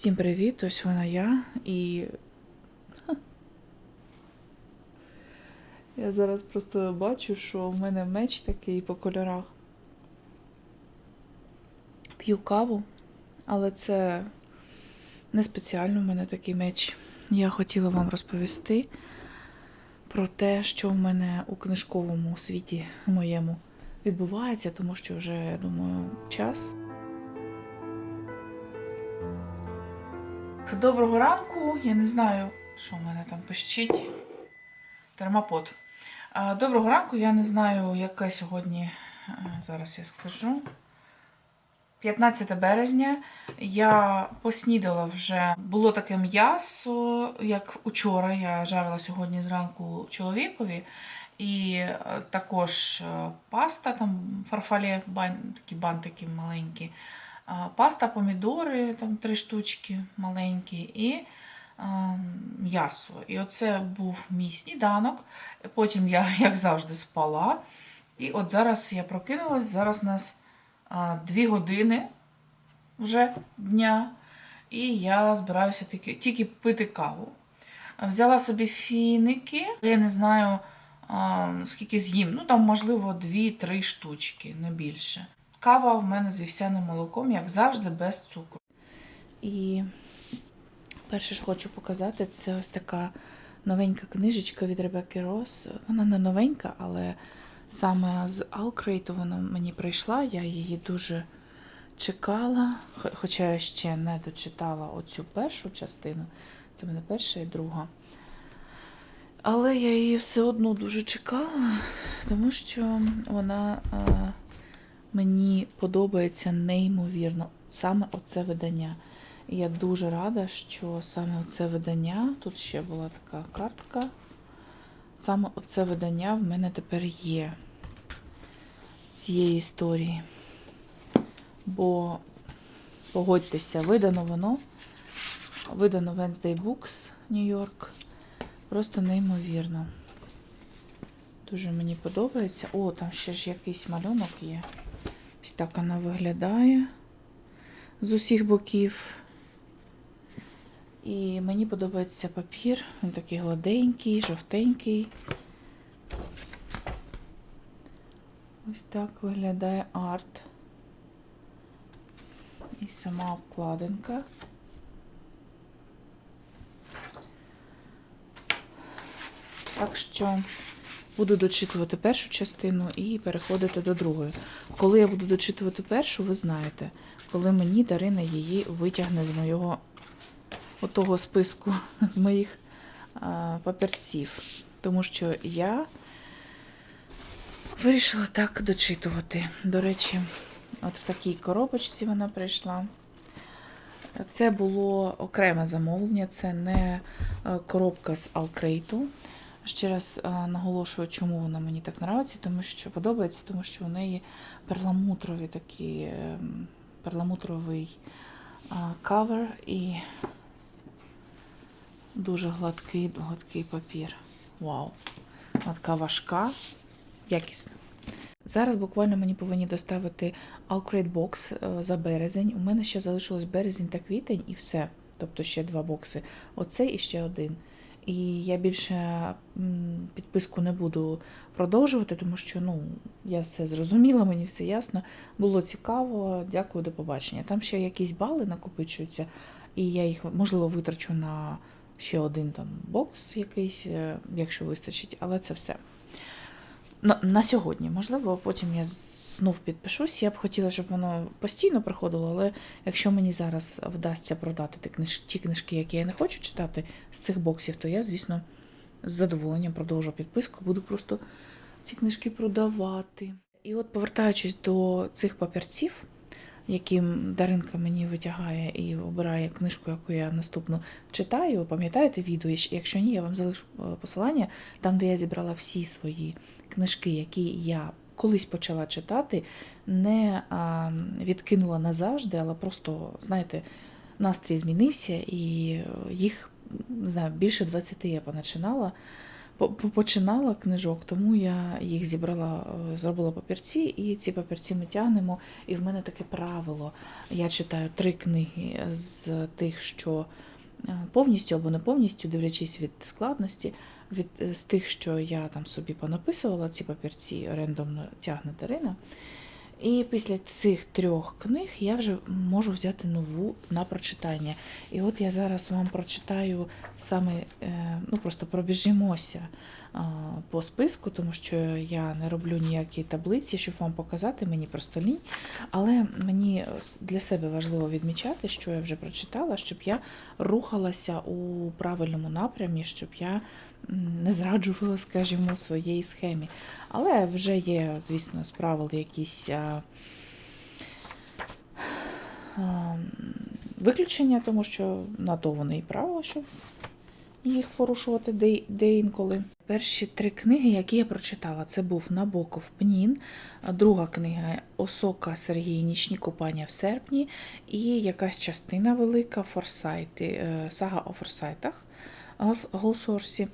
Всім привіт! Ось вона я і. Я зараз просто бачу, що в мене меч такий по кольорах. П'ю каву, але це не спеціально в мене такий меч. Я хотіла вам розповісти про те, що в мене у книжковому світі моєму відбувається, тому що вже, думаю, час. Доброго ранку. Я не знаю, що в мене там пищить. Термопод. Доброго ранку. Я не знаю, яке сьогодні. е, Зараз я скажу. 15 березня. Я поснідала вже. Було таке м'ясо, як учора. Я жарила сьогодні зранку чоловікові. І е, також е, паста, там фарфале, бан, такі бантики маленькі. Паста, помідори, там три штучки маленькі, і м'ясо. І оце був мій сніданок. Потім я, як завжди, спала. І от зараз я прокинулась, зараз у нас а, дві години вже дня, і я збираюся тільки, тільки пити каву. Взяла собі фіники, я не знаю, скільки з'їм. Ну, там, можливо, дві-три штучки, не більше. Кава в мене з вівсяним молоком, як завжди, без цукру. І перше ж хочу показати, це ось така новенька книжечка від Ребекки Рос. Вона не новенька, але саме з Алкрейту вона мені прийшла. Я її дуже чекала, хоча я ще не дочитала оцю першу частину. Це мене перша і друга. Але я її все одно дуже чекала, тому що вона. Мені подобається неймовірно саме оце видання. Я дуже рада, що саме оце видання, тут ще була така картка. Саме оце видання в мене тепер є цієї історії. Бо, погодьтеся, видано воно, видано Wednesday Books Нью-Йорк. Просто неймовірно. Дуже мені подобається. О, там ще ж якийсь малюнок є. Ось так вона виглядає з усіх боків. І мені подобається папір. Він такий гладенький, жовтенький. Ось так виглядає арт. І сама обкладинка. Так що буду дочитувати першу частину і переходити до другої. Коли я буду дочитувати першу, ви знаєте, коли мені Дарина її витягне з моєго отого списку з моїх а, папірців. Тому що я вирішила так дочитувати. До речі, от в такій коробочці вона прийшла. Це було окреме замовлення, це не е, коробка з Алкрейту. Ще раз наголошую, чому вона мені так подобається, тому що подобається, тому що у неї перламутрові такі, ем, перламутровий кавер і дуже гладкий, гладкий папір. Вау! Така важка, якісна. Зараз буквально мені повинні доставити Alcrate Box е, за березень. У мене ще залишилось березень та квітень і все. Тобто ще два бокси. Оцей і ще один. І я більше підписку не буду продовжувати, тому що ну, я все зрозуміла, мені все ясно. Було цікаво, дякую, до побачення. Там ще якісь бали накопичуються, і я їх, можливо, витрачу на ще один там бокс якийсь, е, якщо вистачить, але це все. На, на сьогодні, можливо, потім я знов підпишусь. Я б хотіла, щоб воно постійно приходило, але якщо мені зараз вдасться продати ті книж- ті книжки, які я не хочу читати з цих боксів, то я, звісно, з задоволенням продовжу підписку, буду просто ці книжки продавати. І от, повертаючись до цих папірців, які Даринка мені витягає і обирає книжку, яку я наступно читаю. Пам'ятаєте відео? Якщо ні, я вам залишу е, посилання там, де я зібрала всі свої книжки, які я колись почала читати, не відкинула назавжди, але просто, знаєте, настрій змінився, і е, їх не знаю, більше 20 я поначинала по- по- починала книжок, тому я їх зібрала, е, зробила папірці, і ці папірці ми тягнемо. І в мене таке правило. Я читаю три книги з тих, що е, повністю або не повністю, дивлячись від складності, від е, з тих, що я там собі понаписувала, ці папірці рандомно тягне Дарина. І після цих трьох книг я вже можу взяти нову на прочитання. І от я зараз вам прочитаю саме, е, ну просто пробіжимося по списку, тому що я не роблю ніякі таблиці, щоб вам показати, мені просто лінь. Але мені для себе важливо відмічати, що я вже прочитала, щоб я рухалася у правильному напрямі, щоб я не зраджувала, скажімо, своєї схемі. Але вже є, звісно, з правил якісь виключення, тому що на то вони і правила, щоб їх порушувати де, де інколи. Перші три книги, які я прочитала, це був Набоков Пнін, друга книга Осока Сергій Нічні купання в серпні, і якась частина велика Форсайти, е, сага о Форсайтах Голсорсі.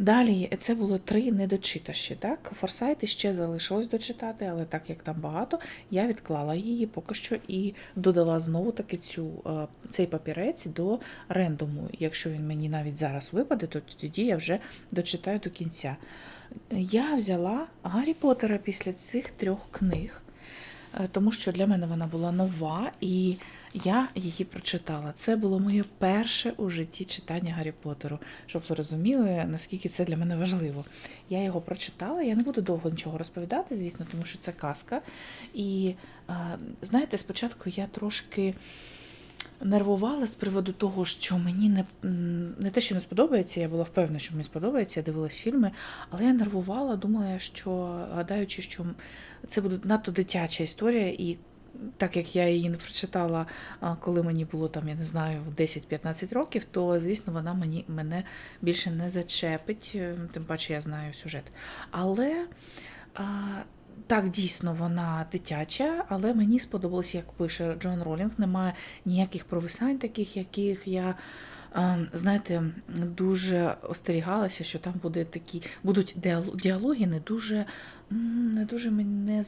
Далі це було три недочиташі. Так? Форсайти ще залишилось дочитати, але так як там багато, я відклала її поки що і додала знову таки цю, е, цей папірець до рендому. Якщо він мені навіть зараз випаде, то тоді я вже дочитаю до кінця. Я взяла Гаррі Поттера після цих трьох книг, е, тому що для мене вона була нова, і я її прочитала. Це було моє перше у житті читання Гаррі Поттеру, щоб ви розуміли, наскільки це для мене важливо. Я його прочитала, я не буду довго нічого розповідати, звісно, тому що це казка. І знаєте, спочатку я трошки нервувала з приводу того, що мені не, не те, що не сподобається, я була впевнена, що мені сподобається, я дивилась фільми, але я нервувала, думала, що гадаючи, що це буде надто дитяча історія, і так як я її не прочитала, коли мені було там, я не знаю, 10-15 років, то звісно вона мені мене більше не зачепить, е, тим паче я знаю сюжет. Але а, так, дійсно, вона дитяча, але мені сподобалось, як пише Джон Ролінг. Немає ніяких провисань, таких, яких я. Знаєте, дуже остерігалася, що там буде такі, будуть діал- діалоги не дуже, не дуже мене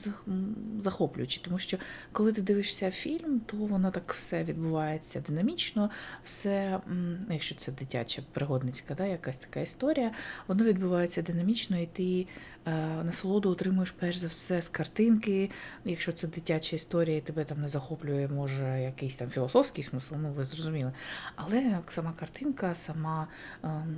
захоплюючі, тому що коли ти дивишся фільм, то воно так все відбувається динамічно, все, ну, якщо це дитяча пригодницька, да, якась така історія, воно відбувається динамічно, і ти насолоду отримуєш перш за все з картинки. Якщо це дитяча історія, і тебе там не захоплює, може, якийсь там філософський смисл, ну ви зрозуміли. Але сама картинка, сама ем,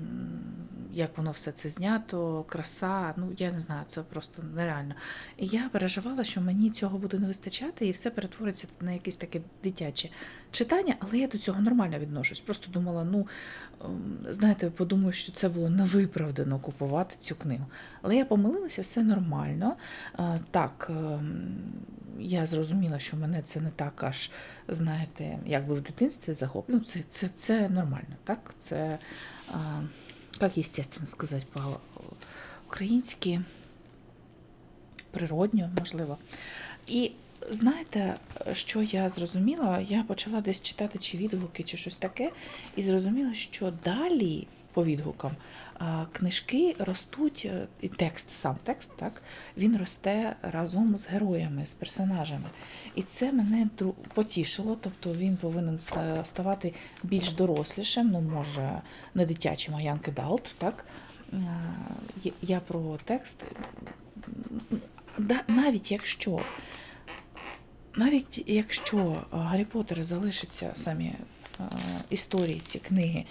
як воно все це знято, краса, ну я не знаю, це просто нереально. І я переживала, що мені цього буде не вистачати, і все перетвориться на якесь таке дитяче читання, але я до цього нормально відношусь. Просто думала, ну ем, знаєте, подумаю, що це було невиправдано купувати цю книгу. Але я помилилася, все нормально. Так, ем, я зрозуміла, що мене це не так аж, знаєте, як би в дитинстві захоплює. Ну, Це, це, це нормально, так? Це, як естественно сказати по-українськи, природньо, можливо. І знаєте, що я зрозуміла? Я почала десь читати чи відгуки, чи щось таке, і зрозуміла, що далі по відгукам книжки ростуть, е, і текст, сам текст, так, він росте разом з героями, з персонажами. І це мене потішило, тобто він повинен ставати більш дорослішим, ну, може, не дитячим, а Янки Далт, так? Я- Я про текст. Навіть якщо навіть якщо Гаррі Поттер залишиться самі а, історії, ці книги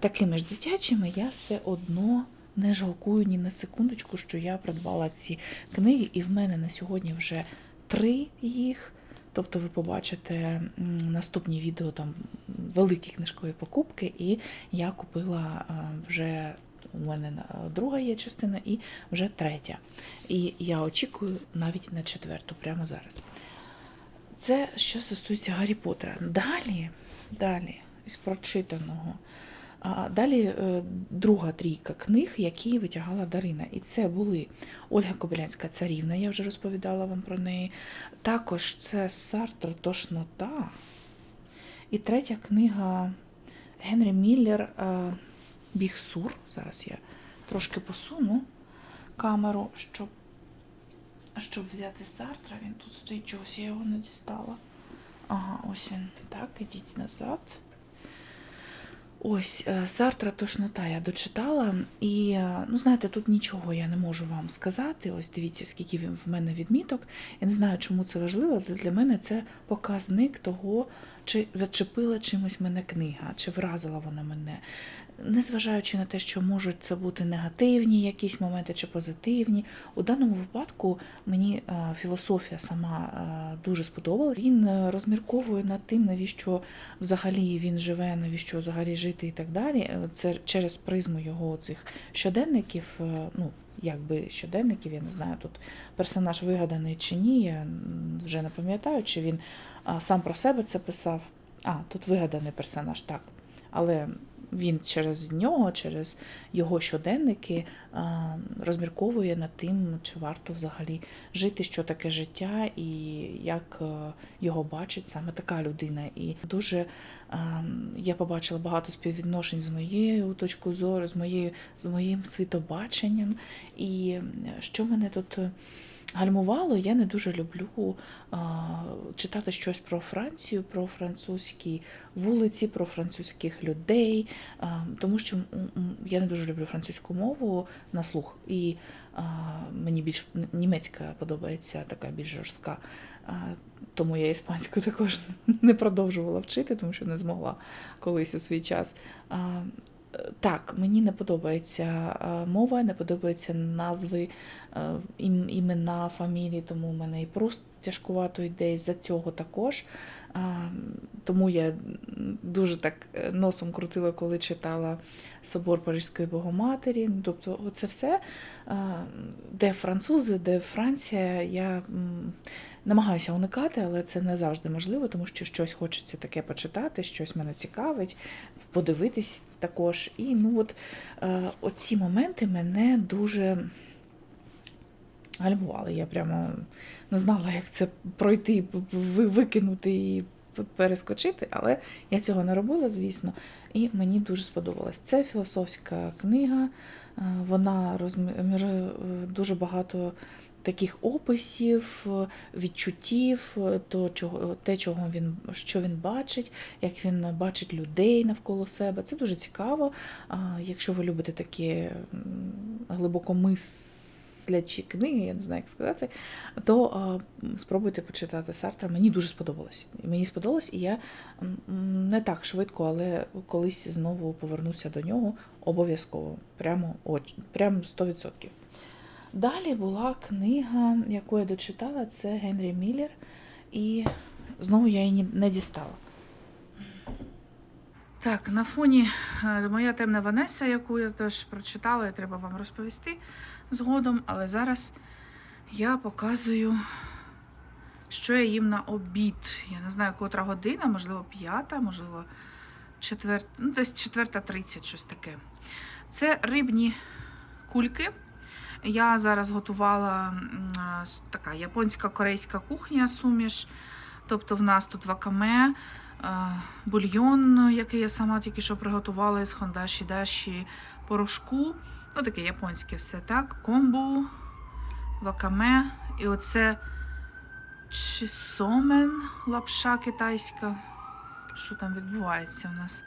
такими ж дитячими, я все одно не жалкую ні на секундочку, що я придбала ці книги, і в мене на сьогодні вже три їх. Тобто ви побачите наступні відео там великі книжкові покупки, і я купила вже у мене друга є частина і вже третя. І я очікую навіть на четверту прямо зараз. Це що стосується Гаррі Поттера. Далі, далі, із прочитаного. А далі е, друга трійка книг, які витягала Дарина. І це були Ольга Кобилянська царівна, я вже розповідала вам про неї. Також це Сартр Тошнота. І третя книга Генрі Міллер е, Біг Сур. Зараз я трошки посуну камеру, щоб, щоб взяти Сартра. Він тут стоїть чогось, я його не дістала. Ага, ось він. Так, ідіть назад. Ось е, Сартра тошнота я дочитала, і е, ну знаєте, тут нічого я не можу вам сказати. Ось дивіться, скільки в мене відміток. Я не знаю, чому це важливо, але для мене це показник того, чи зачепила чимось мене книга, чи вразила вона мене. Незважаючи на те, що можуть це бути негативні якісь моменти чи позитивні. У даному випадку мені е, філософія сама е, дуже сподобалась. Він е, розмірковує над тим, навіщо взагалі він живе, навіщо взагалі жити і так далі. Це через призму його цих щоденників. Ну, якби щоденників, я не знаю, тут персонаж вигаданий чи ні, я вже не пам'ятаю, чи він сам про себе це писав. А, тут вигаданий персонаж, так. Але він через нього, через його щоденники розмірковує над тим, чи варто взагалі жити, що таке життя, і як е, його бачить саме така людина. І дуже я побачила багато співвідношень з моєю точкою зору, з моєю з моїм світобаченням. І що мене тут гальмувало, я не дуже люблю а, читати щось про Францію, про французькі вулиці, про французьких людей, а, тому що я не дуже люблю французьку мову на слух, і а, мені більш німецька подобається, така більш жорстка. А, тому я іспанську також не продовжувала вчити, тому що не змогла колись у свій час. А, так, мені не подобається мова, не подобаються назви, е, ім- імена, фамілії, тому в мене і просто тяжкувато йде за цього також. Тому я дуже так е, носом крутила, коли читала Собор Паризької Богоматері. Ну, Тобто, це все, де французи, де Франція, я намагаюся уникати, але це не завжди можливо, тому що щось хочеться таке почитати, щось мене цікавить, подивитись також. І ну от е, оці моменти мене дуже гальмували. Я прямо не знала, як це пройти, викинути і перескочити, але я цього не робила, звісно, і мені дуже сподобалось. Це філософська книга, е, вона розмірує дуже багато таких описів, е, відчуттів, е, то, чого, те, чого він, що він бачить, як він бачить людей навколо себе. Це дуже цікаво. Якщо ви любите такі м, глибокомислячі книги, я не знаю, як сказати, то а, спробуйте почитати Сартра. Мені дуже сподобалось. Мені сподобалось, і я не так швидко, але колись знову повернуся до нього обов'язково. Прямо, оч- прямо 100%. Далі була книга, яку я дочитала, це Генрі Міллер, і знову я її не дістала. Так, на фоні е, моя темна Ванеса, яку я теж прочитала, і треба вам розповісти згодом, але зараз я показую, що я їм на обід. Я не знаю, котра година, можливо, п'ята, можливо, четверта, ну, десь четверта тридцять, щось таке. Це рибні кульки. Я зараз готувала така японська корейська кухня суміш. Тобто в нас тут вакаме, бульйон, який я сама тільки що приготувала із хондаші даші порошку. Ну, таке японське все, так? Комбу, вакаме. І оце чисомен, лапша китайська. Що там відбувається у нас?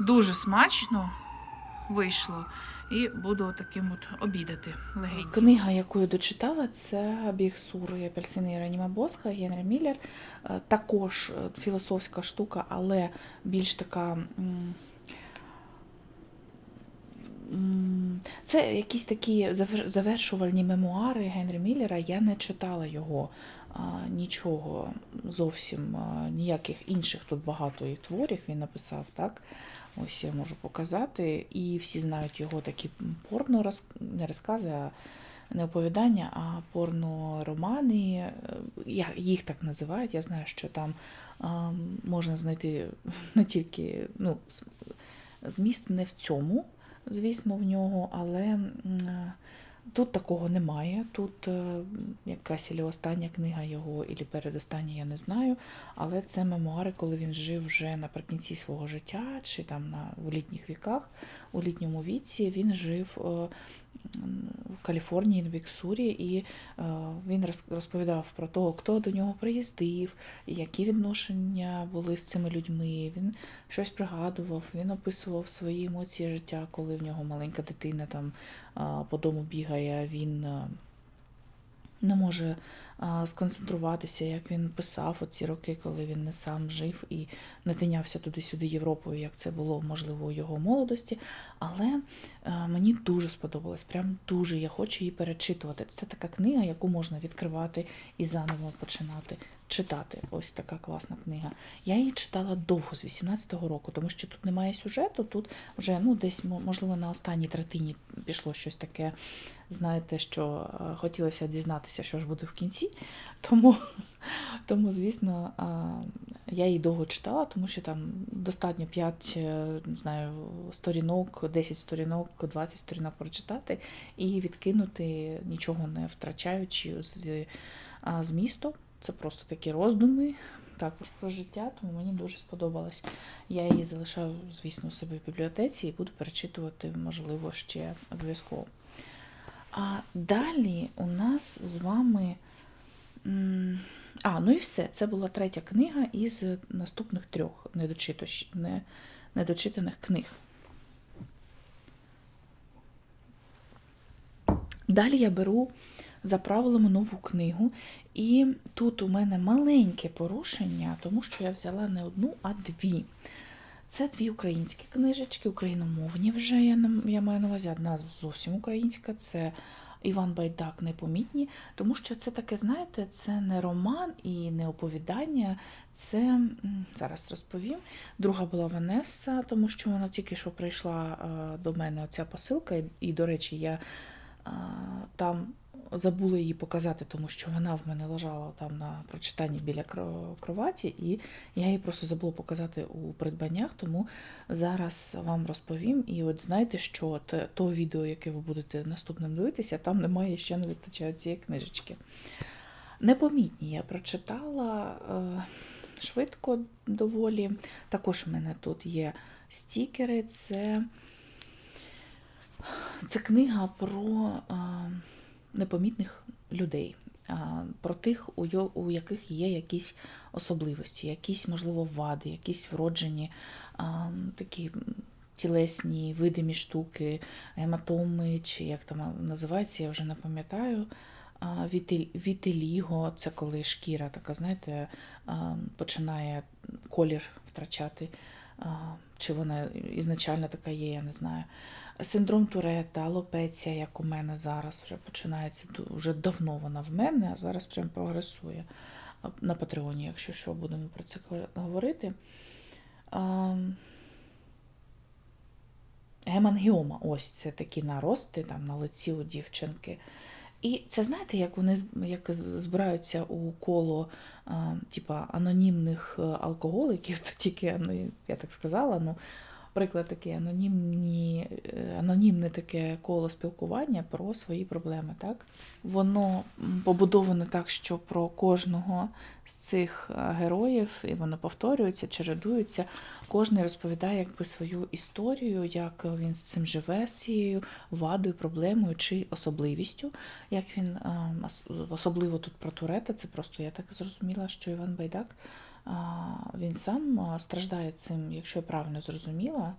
Дуже смачно вийшло. І буду таким от обідати легенько. Книга, яку я дочитала, це Біг Сур і апельсини Єроніма Босха, Генрі Міллер. Е, Також е, філософська штука, але більш така. Це якісь такі завершувальні мемуари Генрі Міллера. Я не читала його нічого зовсім, ніяких інших тут багато і творів він написав, так? Ось я можу показати. І всі знають його такі порно не розкази, а не оповідання, а порно-романи. Е, їх так називають. Я знаю, що там можна знайти не тільки ну, зміст не в цьому, звісно, в нього, але Тут такого немає. Тут е, якась ілі остання книга його, ілі передостання, я не знаю. Але це мемуари, коли він жив вже наприкінці свого життя, чи там на у літніх віках, у літньому віці він жив е, в Каліфорнії, в Біксурі, і е, він розповідав про того, хто до нього приїздив, які відношення були з цими людьми. Він щось пригадував, він описував свої емоції життя, коли в нього маленька дитина там по дому бігає, він не може сконцентруватися, як він писав оці роки, коли він не сам жив і не тинявся туди-сюди Європою, як це було можливо у його молодості. Але мені дуже сподобалось, прям дуже я хочу її перечитувати. Це така книга, яку можна відкривати і заново починати читати. Ось така класна книга. Я її читала довго з 18-го року, тому що тут немає сюжету. Тут вже ну десь можливо на останній третині пішло щось таке. Знаєте, що е, хотілося дізнатися, що ж буде в кінці. Тому, тому звісно, я її довго читала, тому що там достатньо 5, е, не знаю, сторінок, 10 сторінок, 20 сторінок прочитати і відкинути, нічого не втрачаючи з змісту. Це просто такі роздуми, також про життя, тому мені дуже сподобалось. Я її залишаю, звісно, у себе в бібліотеці і буду перечитувати, можливо, ще обов'язково. А далі у нас з вами. А, ну і все. Це була третя книга із наступних трьох недочитаних книг. Далі я беру за правилами нову книгу, і тут у мене маленьке порушення, тому що я взяла не одну, а дві. Це дві українські книжечки, україномовні вже я, я маю на увазі, одна зовсім українська, це Іван Байдак Непомітні, тому що це таке, знаєте, це не роман і не оповідання, це зараз розповім. Друга була Ванеса, тому що вона тільки що прийшла е, до мене оця посилка, і, і, до речі, я там забула її показати, тому що вона в мене лежала там на прочитанні біля кроваті, і я її просто забула показати у придбаннях, тому зараз вам розповім. І от знаєте, що те, то відео, яке ви будете наступним дивитися, там немає, ще не вистачає цієї книжечки. Непомітні я прочитала е, швидко доволі. Також у мене тут є стікери. Це це книга про а, непомітних людей, про тих, у, яких є якісь особливості, якісь, можливо, вади, якісь вроджені такі тілесні, видимі штуки, гематоми, чи як там називається, я вже не пам'ятаю. Вітиліго, це коли шкіра така, знаєте, починає колір втрачати. Чи вона ізначально така є, я не знаю. Синдром Туретта, алопеція, як у мене зараз вже починається, вже давно вона в мене, а зараз прям прогресує на Патреоні, якщо що, будемо про це говорити. Гемангіома, ось це такі нарости там на лиці у дівчинки. І це знаєте, як вони як збираються у коло а, типа анонімних е, алкоголиків, то тільки ну, я так сказала, ну приклад такий анонімні, е, анонімне таке коло спілкування про свої проблеми. Так? Воно м, побудоване так, що про кожного з цих е, героїв, і воно повторюється, чередується. Кожен розповідає якби свою історію, як він з цим живе, з цією вадою, проблемою чи особливістю. Як він е, особливо тут про Турета, це просто я так зрозуміла, що Іван Байдак він сам страждає цим, якщо я правильно зрозуміла.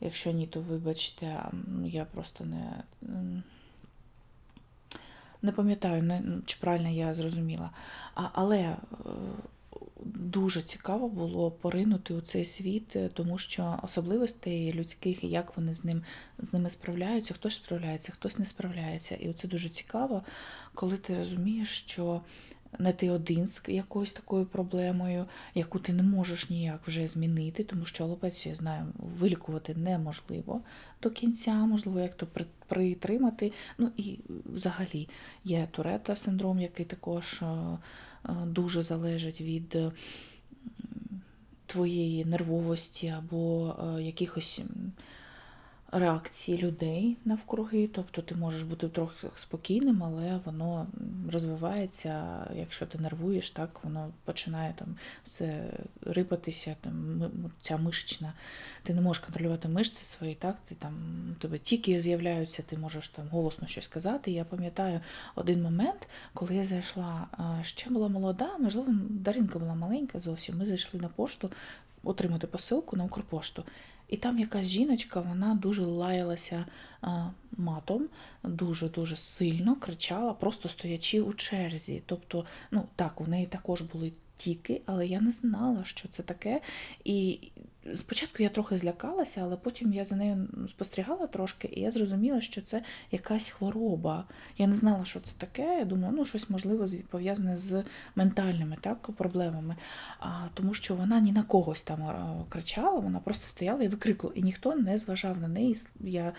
Якщо ні, то вибачте, ну, я просто не, не пам'ятаю, не, чи правильно я зрозуміла. А, але е, дуже цікаво було поринути у цей світ, е, тому що особливостей людських як вони з ним з ними справляються, хтось справляється, хтось не справляється. І це дуже цікаво, коли ти розумієш, що не ти один з якоюсь такою проблемою, яку ти не можеш ніяк вже змінити, тому що алопецію, я знаю, вилікувати неможливо до кінця, можливо, як то притримати. Ну і взагалі є Турета синдром, який також е, е, дуже залежить від твоєї нервовості або е, якихось реакції людей навкруги. Тобто ти можеш бути трохи спокійним, але воно розвивається, якщо ти нервуєш, так воно починає там все рипатися, там ця мишечна. Ти не можеш контролювати мишці свої, так? Ти там тебе тільки з'являються, ти можеш там голосно щось казати. Я пам'ятаю один момент, коли я зайшла, ще була молода, можливо, Даринка була маленька зовсім. Ми зайшли на пошту отримати посилку на Укрпошту. І там якась жіночка, вона дуже лаялася а, матом, дуже-дуже сильно кричала, просто стоячи у черзі. Тобто, ну так, у неї також були тіки, але я не знала, що це таке. І спочатку я трохи злякалася, але потім я за нею спостерігала трошки, і я зрозуміла, що це якась хвороба. Я не знала, що це таке. Я думала, ну щось можливо пов'язане з ментальними так, проблемами. А, тому що вона ні на когось там кричала, вона просто стояла і викрикувала, і ніхто не зважав на неї. Я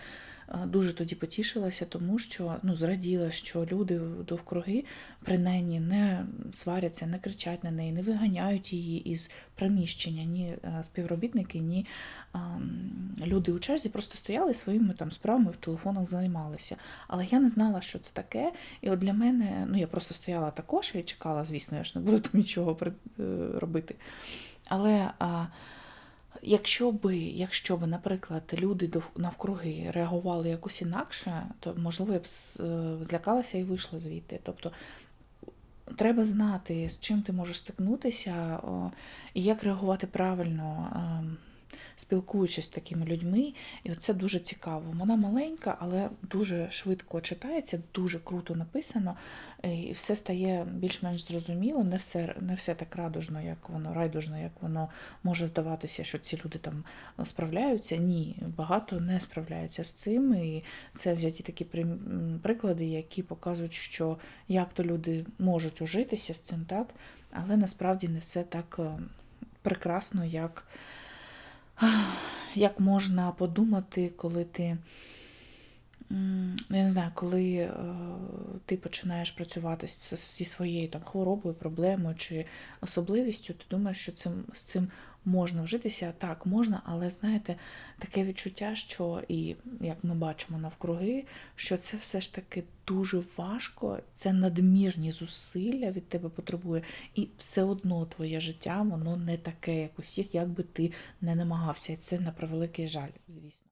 дуже тоді потішилася, тому що ну, зраділа, що люди довкруги принаймні не сваряться, не кричать на неї, не виганяють її із приміщення, ні е, співробітники, ні а, люди у черзі просто стояли своїми там справами в телефонах займалися. Але я не знала, що це таке. І от для мене, ну я просто стояла також і чекала, звісно, я ж не буду там нічого е, робити. Але а, якщо би, якщо би, наприклад, люди навкруги реагували якось інакше, то можливо я б е, злякалася і вийшла звідти. Тобто треба знати, з чим ти можеш стикнутися, і як реагувати правильно, ем, спілкуючись з такими людьми. І це дуже цікаво. Вона маленька, але дуже швидко читається, дуже круто написано, е, і все стає більш-менш зрозуміло. Не все, не все так радужно, як воно райдужно, як воно може здаватися, що ці люди там справляються. Ні, багато не справляються з цим. І це взяті такі приклади, які показують, що як то люди можуть ужитися з цим, так, але насправді не все так е, прекрасно, як, як можна подумати, коли ти. ну, Я не знаю, коли е, ти починаєш працювати зі своєю там хворобою, проблемою чи особливістю, ти думаєш, що цим, з цим можна вжитися. Так, можна, але знаєте, таке відчуття, що і як ми бачимо навкруги, що це все ж таки дуже важко, це надмірні зусилля від тебе потребує, і все одно твоє життя воно не таке, як усіх, як би ти не намагався. І це на превеликий жаль, звісно.